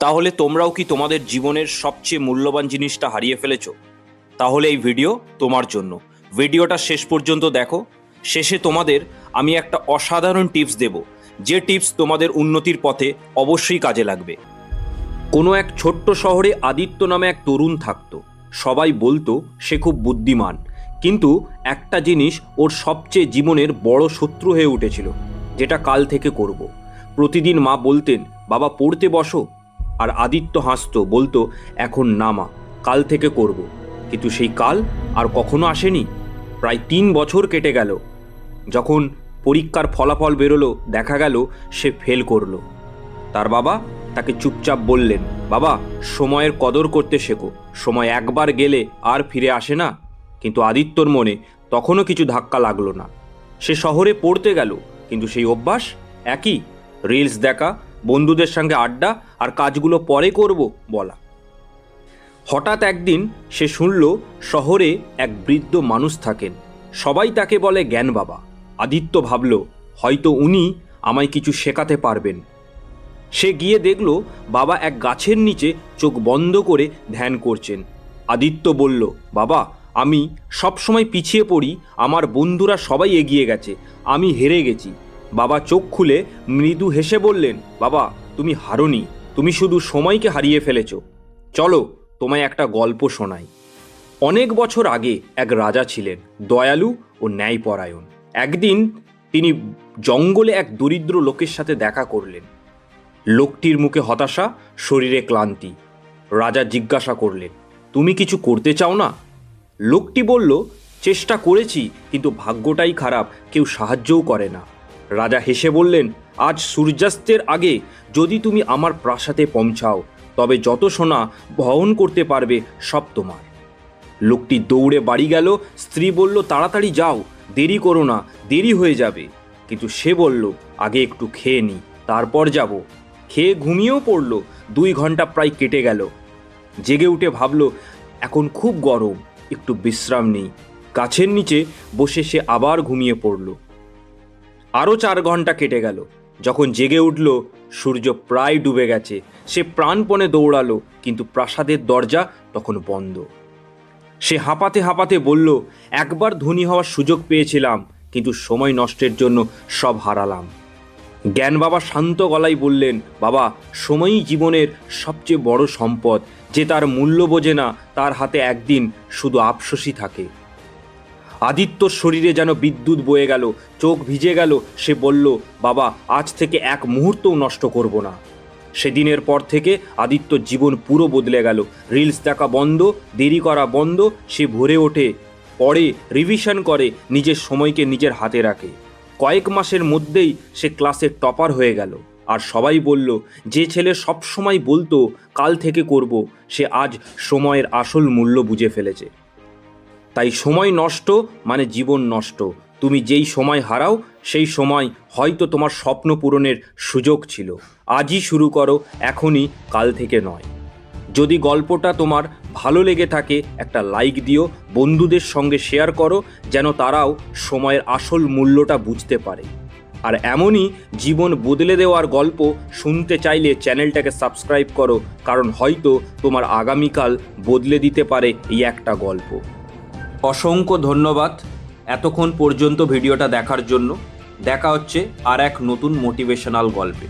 তাহলে তোমরাও কি তোমাদের জীবনের সবচেয়ে মূল্যবান জিনিসটা হারিয়ে ফেলেছ? তাহলে এই ভিডিও তোমার জন্য। ভিডিওটা শেষ পর্যন্ত দেখো। শেষে তোমাদের আমি একটা অসাধারণ টিপস দেব, যে টিপস তোমাদের উন্নতির পথে অবশ্যই কাজে লাগবে। কোনো এক ছোট্ট শহরে আদিত্য নামে এক তরুণ থাকতো। সবাই বলতো, সে খুব বুদ্ধিমান। কিন্তু একটা জিনিস ওর সবচেয়ে জীবনের বড় শত্রু হয়ে উঠেছিল, যেটা কাল থেকে করব। প্রতিদিন মা বলতেন, বাবা, পড়তে বসো। আর আদিত্য হাসতো, বলতো, এখন না মা কাল থেকে করব। কিন্তু সেই কাল আর কখনো আসেনি। প্রায় তিন বছর কেটে গেল। যখন পরীক্ষার ফলাফল বেরোলো, দেখা গেল সে ফেল করল। তার বাবা তাকে চুপচাপ বললেন, বাবা, সময়ের কদর করতে শেখো। সময় একবার গেলে আর ফিরে আসে না। কিন্তু আদিত্যর মনে তখনও কিছু ধাক্কা লাগল না। সে শহরে পড়তে গেল, কিন্তু সেই অভ্যাস একই। রিলস দেখা বন্ধুদের সঙ্গে আড্ডা আর কাজগুলো পরে করব বলা। হঠাৎ একদিন সে শুনল শহরে এক বৃদ্ধ মানুষ থাকেন। সবাই তাকে বলে জ্ঞান বাবা। আদিত্য ভাবল, হয়তো উনি আমায় কিছু শেখাতে পারবেন। সে গিয়ে দেখল বাবা এক গাছের নিচে চোখ বন্ধ করে ধ্যান করছেন। আদিত্য বলল, বাবা, আমি সবসময় পিছিয়ে পড়ি। আমার বন্ধুরা সবাই এগিয়ে গেছে। আমি হেরে গেছি। বাবা চোখ খুলে মৃদু হেসে বললেন, বাবা, তুমি হারোনি, তুমি শুধু সময়কে হারিয়ে ফেলেছ। চলো, তোমায় একটা গল্প শোনাই। অনেক বছর আগে এক রাজা ছিলেন, দয়ালু ও ন্যায়পরায়ণ। একদিন তিনি জঙ্গলে এক দরিদ্র লোকের সাথে দেখা করলেন। লোকটির মুখে হতাশা, শরীরে ক্লান্তি। রাজা জিজ্ঞাসা করলেন, তুমি কিছু করতে চাও না? লোকটি বলল, চেষ্টা করেছি, কিন্তু ভাগ্যটাই খারাপ, কেউ সাহায্যও করে না। রাজা হেসে বললেন, আজ সূর্যাস্তের আগে যদি তুমি আমার প্রাসাদে পৌঁছাও, তবে যত সোনা বহন করতে পারবে সব তোমার। লোকটি দৌড়ে বাড়ি গেল। স্ত্রী বলল, তাড়াতাড়ি যাও, দেরি করো না, দেরি হয়ে যাবে। কিন্তু সে বলল, আগে একটু খেয়ে নি, তারপর যাব। খেয়ে ঘুমিয়েও পড়ল। দুই ঘণ্টা প্রায় কেটে গেল। জেগে উঠে ভাবল, এখন খুব গরম, একটু বিশ্রাম নেই। গাছের নিচে বসে সে আবার ঘুমিয়ে পড়ল। আরও চার ঘণ্টা কেটে গেল। যখন জেগে উঠল, সূর্য প্রায় ডুবে গেছে। সে প্রাণপণে দৌড়ালো, কিন্তু প্রাসাদের দরজা তখন বন্ধ। সে হাঁপাতে হাঁপাতে বলল, একবার ধনী হওয়ার সুযোগ পেয়েছিলাম, কিন্তু সময় নষ্টের জন্য সব হারালাম। জ্ঞান বাবা শান্ত গলায় বললেন, বাবা, সময়ই জীবনের সবচেয়ে বড় সম্পদ, যে তার মূল্য বোঝে না, তার হাতে একদিন শুধু আফসোসই থাকে। আদিত্যর শরীরে যেন বিদ্যুৎ বয়ে গেল, চোখ ভিজে গেল, সে বলল, বাবা, আজ থেকে এক মুহূর্তও নষ্ট করব না। সেদিনের পর থেকে আদিত্যর জীবন পুরো বদলে গেল। রিলস দেখা বন্ধ, দেরি করা বন্ধ, সে ভরে ওঠে পড়ে রিভিশন করে, নিজের সময়কে নিজের হাতে রাখে। কয়েক মাসের মধ্যেই সে ক্লাসের টপার হয়ে গেল। আর সবাই বলল, যে ছেলে সবসময় বলতো, কাল থেকে করব। সে আজ সময়ের আসল মূল্য বুঝে ফেলেছে। তাই সময় নষ্ট মানে জীবন নষ্ট। তুমি যেই সময় হারাও, সেই সময় হয়তো তোমার স্বপ্ন পূরণের সুযোগ ছিল। আজই শুরু করো, এখনই, কাল থেকে নয়। যদি গল্পটা তোমার ভালো লেগে থাকে, একটা লাইক দিও, বন্ধুদের সঙ্গে শেয়ার করো, যেন তারাও সময়ের আসল মূল্যটা বুঝতে পারে। আর এমনই জীবন বদলে দেওয়ার গল্প শুনতে চাইলে চ্যানেলটাকে সাবস্ক্রাইব করো, কারণ হয়তো তোমার আগামীকাল বদলে দিতে পারে এই একটা গল্প। অসংখ্য ধন্যবাদ এতক্ষণ পর্যন্ত ভিডিওটা দেখার জন্য। দেখা হচ্ছে আর এক নতুন মোটিভেশনাল গল্পে।